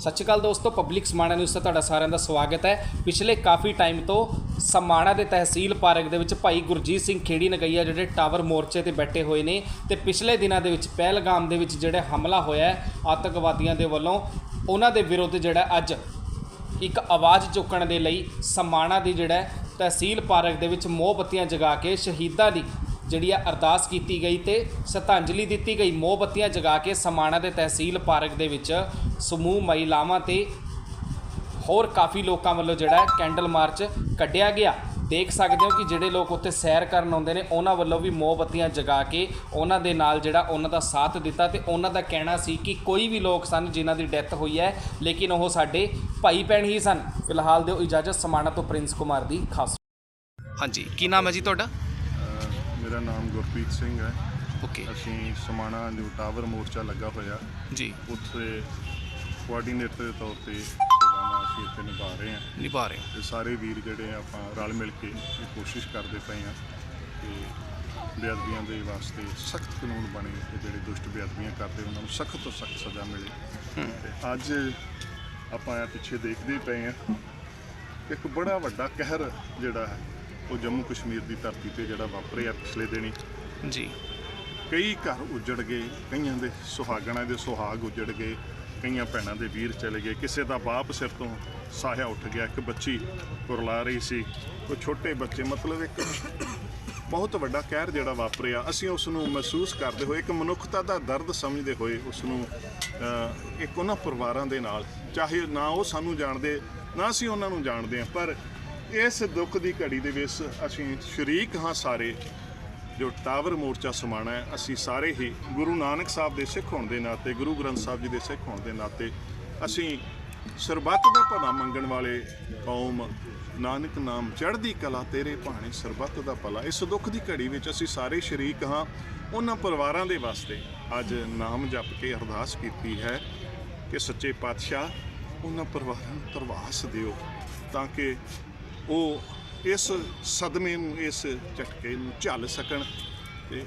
ਸਤਿ ਸ਼੍ਰੀ ਅਕਾਲ ਦੋਸਤੋ public Samana news ਤੇ ਤੁਹਾਡਾ ਸਾਰਿਆਂ ਦਾ ਸਵਾਗਤ ਹੈ। ਪਿਛਲੇ ਕਾਫੀ ਟਾਈਮ ਤੋਂ ਸਮਾਣਾ ਦੇ ਤਹਿਸੀਲ ਪਾਰਕ ਦੇ ਵਿੱਚ ਭਾਈ ਗੁਰਜੀਤ ਸਿੰਘ ਖੇੜੀ ਨਗਈਆ ਜਿਹੜੇ ਟਾਵਰ ਮੋਰਚੇ ਤੇ ਬੈਠੇ ਹੋਏ ਨੇ ਤੇ ਪਿਛਲੇ ਦਿਨਾਂ ਦੇ ਵਿੱਚ ਪਹਿਲਗਾਮ ਦੇ ਵਿੱਚ ਜਿਹੜਾ ਹਮਲਾ ਹੋਇਆ ਆਤੰਕਵਾਦੀਆਂ ਦੇ ਵੱਲੋਂ, ਉਹਨਾਂ ਦੇ ਵਿਰੁੱਧ ਜਿਹੜਾ ਅੱਜ ਇੱਕ ਆਵਾਜ਼ ਚੁੱਕਣ ਦੇ ਲਈ ਸਮਾਣਾ ਦੀ ਜਿਹੜਾ ਤਹਿਸੀਲ ਪਾਰਕ ਦੇ ਵਿੱਚ ਮੋਮਬੱਤੀਆਂ ਜਗਾ ਕੇ ਸ਼ਹੀਦਾਂ ਦੀ ਜਿਹੜੀ ਆ ਅਰਦਾਸ ਕੀਤੀ ਗਈ ਤੇ ਸ਼ਰਧਾਂਜਲੀ ਦਿੱਤੀ ਗਈ। ਮੋਮਬੱਤੀਆਂ ਜਗਾ ਕੇ ਸਮਾਣਾ ਦੇ ਤਹਿਸੀਲ ਪਾਰਕ ਦੇ ਵਿੱਚ ਸਮੂਹ ਮਹਿਲਾਵਾਂ ਤੇ ਹੋਰ ਕਾਫੀ ਲੋਕਾਂ ਵੱਲੋਂ ਜਿਹੜਾ ਕੈਂਡਲ ਮਾਰਚ ਕੱਢਿਆ ਗਿਆ। ਦੇਖ ਸਕਦੇ ਹੋ ਕਿ ਜਿਹੜੇ ਲੋਕ ਉੱਥੇ ਸੈਰ ਕਰਨ ਆਉਂਦੇ ਨੇ, ਉਹਨਾਂ ਵੱਲੋਂ ਵੀ ਮੋਮਬੱਤੀਆਂ ਜਗਾ ਕੇ ਉਹਨਾਂ ਦੇ ਨਾਲ ਜਿਹੜਾ ਉਹਨਾਂ ਦਾ ਸਾਥ ਦਿੱਤਾ ਤੇ ਉਹਨਾਂ ਦਾ ਕਹਿਣਾ ਸੀ ਕਿ ਕੋਈ ਵੀ ਲੋਕ ਸਨ ਜਿਨ੍ਹਾਂ ਦੀ ਡੈਥ ਹੋਈ ਹੈ, ਲੇਕਿਨ ਉਹ ਸਾਡੇ ਭਾਈ ਭੈਣ ਹੀ ਸਨ। ਫਿਲਹਾਲ ਦਿਓ ਇਜਾਜ਼ਤ ਸਮਾਣਾ ਤੋਂ ਪ੍ਰਿੰਸ ਕੁਮਾਰ ਦੀ ਖਾਸ। ਹਾਂਜੀ, ਕੀ ਨਾਮ ਹੈ ਜੀ ਤੁਹਾਡਾ? ਮੇਰਾ ਨਾਮ ਗੁਰਪ੍ਰੀਤ ਸਿੰਘ ਹੈ। ਓਕੇ ਅਸੀਂ ਸਮਾਣਾ ਜੋ ਟਾਵਰ ਮੋਰਚਾ ਲੱਗਾ ਹੋਇਆ ਜੀ। ਉੱਥੇ ਕੋਆਰਡੀਨੇਟਰ ਦੇ ਤੌਰ ਤੇ ਸੇਵਾਵਾਂ ਅਸੀਂ ਇੱਥੇ ਨਿਭਾ ਰਹੇ ਹਾਂ। ਨਿਭਾ ਰਹੇ ਤੇ ਸਾਰੇ ਵੀਰ ਜਿਹੜੇ ਆ ਆਪਾਂ ਰਲ ਮਿਲ ਕੇ ਇਹ ਕੋਸ਼ਿਸ਼ ਕਰਦੇ ਪਏ ਹਾਂ ਕਿ ਬੇਅਦਬੀਆਂ ਦੇ ਵਾਸਤੇ ਸਖਤ ਕਾਨੂੰਨ ਬਣੇ ਤੇ ਜਿਹੜੇ ਦੁਸ਼ਟ ਬੇਅਦਬੀਆਂ ਕਰਦੇ ਉਹਨਾਂ ਨੂੰ ਸਖਤ ਤੋਂ ਸਖਤ ਸਜ਼ਾ ਮਿਲੇ। ਤੇ ਅੱਜ ਆਪਾਂ ਇਹ ਪਿੱਛੇ ਦੇਖਦੇ ਹੀ ਪਏ ਹਾਂ ਇੱਕ ਬੜਾ ਵੱਡਾ ਕਹਿਰ ਜਿਹੜਾ ਹੈ ਉਹ ਜੰਮੂ ਕਸ਼ਮੀਰ ਦੀ ਧਰਤੀ ਤੇ ਜਿਹੜਾ ਵਾਪਰਿਆ ਪਿਛਲੇ ਦਿਨੀ। ਜੀ। ਕਈ ਘਰ ਉਜੜ ਗਏ ਕਈਆਂ ਦੇ ਸੁਹਾਗਣਾਂ ਦੇ ਸੁਹਾਗ ਉਜੜ ਗਏ ਕਈਆਂ ਭੈਣਾਂ ਦੇ ਵੀਰ ਚਲੇ ਗਏ। ਕਿਸੇ ਦਾ ਬਾਪ ਸਿਰ ਤੋਂ ਸਾਹਿਆ ਉੱਠ ਗਿਆ ਇੱਕ ਬੱਚੀ ਕੁਰਲਾ ਰਹੀ ਸੀ। ਉਹ ਛੋਟੇ ਬੱਚੇ ਮਤਲਬ ਇੱਕ ਬਹੁਤ ਵੱਡਾ ਕਹਿਰ ਜਿਹੜਾ ਵਾਪਰਿਆ। ਅਸੀਂ ਉਸ ਨੂੰ ਮਹਿਸੂਸ ਕਰਦੇ ਹੋਏ ਇੱਕ ਮਨੁੱਖਤਾ ਦਾ ਦਰਦ ਸਮਝਦੇ ਹੋਏ ਉਸ ਨੂੰ ਇੱਕ ਉਹਨਾਂ ਪਰਿਵਾਰਾਂ ਦੇ ਨਾਲ ਚਾਹੇ ਨਾ ਉਹ ਸਾਨੂੰ ਜਾਣਦੇ ਨਾ ਅਸੀਂ ਉਹਨਾਂ ਨੂੰ ਜਾਣਦੇ ਹਾਂ ਪਰ ਇਸ ਦੁੱਖ ਦੀ ਘੜੀ ਦੇ ਵਿੱਚ ਅਸੀਂ ਸ਼ਰੀਕ ਹਾਂ ਸਾਰੇ, ਜੋ ਟਾਵਰ ਮੋਰਚਾ ਸਮਾਣਾ ਹੈ, ਅਸੀਂ ਸਾਰੇ ਹੀ ਗੁਰੂ ਨਾਨਕ ਸਾਹਿਬ ਦੇ ਸਿੱਖ ਹੋਣ ਦੇ ਨਾਤੇ, ਗੁਰੂ ਗ੍ਰੰਥ ਸਾਹਿਬ ਜੀ ਦੇ ਸਿੱਖ ਹੋਣ ਦੇ ਨਾਤੇ, ਅਸੀਂ ਸਰਬੱਤ ਦਾ ਭਲਾ ਮੰਗਣ ਵਾਲੇ ਕੌਮ, ਨਾਨਕ ਨਾਮ ਚੜ੍ਹਦੀ ਕਲਾ ਤੇਰੇ ਭਾਣੇ ਸਰਬੱਤ ਦਾ ਭਲਾ। ਇਸ ਦੁੱਖ ਦੀ ਘੜੀ ਵਿੱਚ ਅਸੀਂ ਸਾਰੇ ਸ਼ਰੀਕ ਹਾਂ, ਉਹਨਾਂ ਪਰਿਵਾਰਾਂ ਦੇ ਵਾਸਤੇ ਅੱਜ ਨਾਮ ਜਪ ਕੇ ਅਰਦਾਸ ਕੀਤੀ ਹੈ ਕਿ ਸੱਚੇ ਪਾਤਸ਼ਾਹ, ਉਹਨਾਂ ਪਰਿਵਾਰਾਂ ਨੂੰ ਤਰਵਾਸ ਦਿਓ, ਤਾਂ ਕਿ ਉਹ ਇਸ ਸਦਮੇ ਨੂੰ, ਇਸ ਝਟਕੇ ਨੂੰ ਝੱਲ ਸਕਣ ਤੇ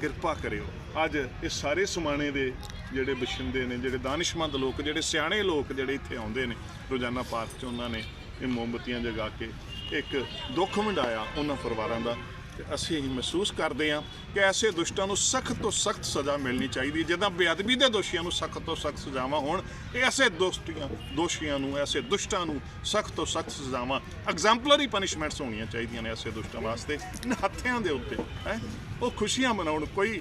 ਕਿਰਪਾ ਕਰਿਓ। ਅੱਜ ਇਹ ਸਾਰੇ ਸਮਾਣੇ ਦੇ ਜਿਹੜੇ ਬਸ਼ਿੰਦੇ ਨੇ, ਜਿਹੜੇ ਦਾਨਿਸ਼ਮੰਦ ਲੋਕ, ਜਿਹੜੇ ਸਿਆਣੇ ਲੋਕ ਜਿਹੜੇ ਇੱਥੇ ਆਉਂਦੇ ਨੇ, ਰੋਜ਼ਾਨਾ ਪਾਰਕ 'ਚ ਉਹਨਾਂ ਨੇ ਇਹ ਮੋਮਬਤੀਆਂ ਜਗਾ ਕੇ ਇੱਕ ਦੁੱਖ ਵੰਡਾਇਆ ਉਹਨਾਂ ਪਰਿਵਾਰਾਂ ਦਾ। ਤੇ ਅਸੀਂ ਇਹ ਮਹਿਸੂਸ ਕਰਦੇ ਹਾਂ ਕਿ ਐਸੇ ਦੁਸ਼ਟਾਂ ਨੂੰ ਸਖਤ ਤੋਂ ਸਖਤ ਸਜ਼ਾ ਮਿਲਣੀ ਚਾਹੀਦੀ ਹੈ। ਜਿੱਦਾਂ ਬੇਅਦਬੀ ਦੇ ਦੋਸ਼ੀਆਂ ਨੂੰ ਸਖਤ ਤੋਂ ਸਖਤ ਸਜ਼ਾਵਾਂ ਹੋਣ ਐਸੇ ਦੋਸਤੀਆਂ, ਦੋਸ਼ੀਆਂ ਨੂੰ, ਐਸੇ ਦੁਸ਼ਟਾਂ ਨੂੰ ਸਖਤ ਤੋਂ ਸਖਤ ਸਜ਼ਾਵਾਂ ਐਗਜ਼ੈਂਪਲਰੀ ਪਨਿਸ਼ਮੈਂਟਸ ਹੋਣੀਆਂ ਚਾਹੀਦੀਆਂ ਨੇ ਐਸੇ ਦੁਸ਼ਟਾਂ ਵਾਸਤੇ। ਹੱਥਿਆਂ ਦੇ ਉੱਤੇ, ਹੈ? ਉਹ ਖੁਸ਼ੀਆਂ ਮਨਾਉਣ, ਕੋਈ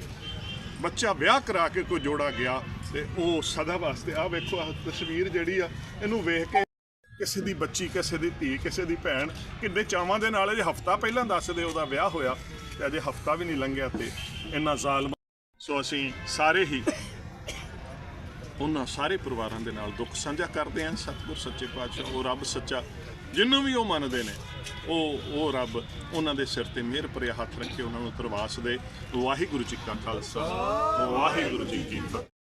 ਬੱਚਾ ਵਿਆਹ ਕਰਾ ਕੇ ਕੋਈ ਜੋੜਾ ਗਿਆ ਤੇ ਉਹ ਸਦਾ ਵਾਸਤੇ ਆ ਵੇਖੋ, ਆਹ ਤਸਵੀਰ ਜਿਹੜੀ ਆ, ਇਹਨੂੰ ਵੇਖ ਕੇ ਕਿਸੇ ਦੀ ਬੱਚੀ, ਕਿਸੇ ਦੀ ਧੀ, ਕਿਸੇ ਦੀ ਭੈਣ, ਕਿੰਨੇ ਚਾਵਾਂ ਦੇ ਨਾਲ ਅਜੇ ਹਫਤਾ ਪਹਿਲਾਂ ਦੱਸਦੇ ਉਹਦਾ ਵਿਆਹ ਹੋਇਆ ਤੇ ਅਜੇ ਹਫਤਾ ਵੀ ਨਹੀਂ ਲੰਘਿਆ ਤੇ ਇੰਨਾ ਜ਼ਾਲਮ ਸੋ ਅਸੀਂ ਸਾਰੇ ਹੀ ਉਹਨਾਂ ਸਾਰੇ ਪਰਿਵਾਰਾਂ ਦੇ ਨਾਲ ਦੁੱਖ ਸਾਂਝਾ ਕਰਦੇ ਹਾਂ। ਸਤਿਗੁਰ ਸੱਚੇ ਪਾਤਸ਼ਾਹ, ਉਹ ਰੱਬ ਸੱਚਾ, ਜਿਹਨੂੰ ਵੀ ਉਹ ਮੰਨਦੇ ਨੇ, ਉਹ ਉਹ ਰੱਬ ਉਹਨਾਂ ਦੇ ਸਿਰ ਤੇ ਮਿਹਰ ਭਰਿਆ ਹੱਥ ਰੱਖੇ, ਉਹਨਾਂ ਨੂੰ ਪ੍ਰਵਾਸ ਦੇ। ਵਾਹਿਗੁਰੂ ਜੀ ਕਾ ਖਾਲਸਾ, ਵਾਹਿਗੁਰੂ ਜੀ ਕੀ ਫਤਿਹ।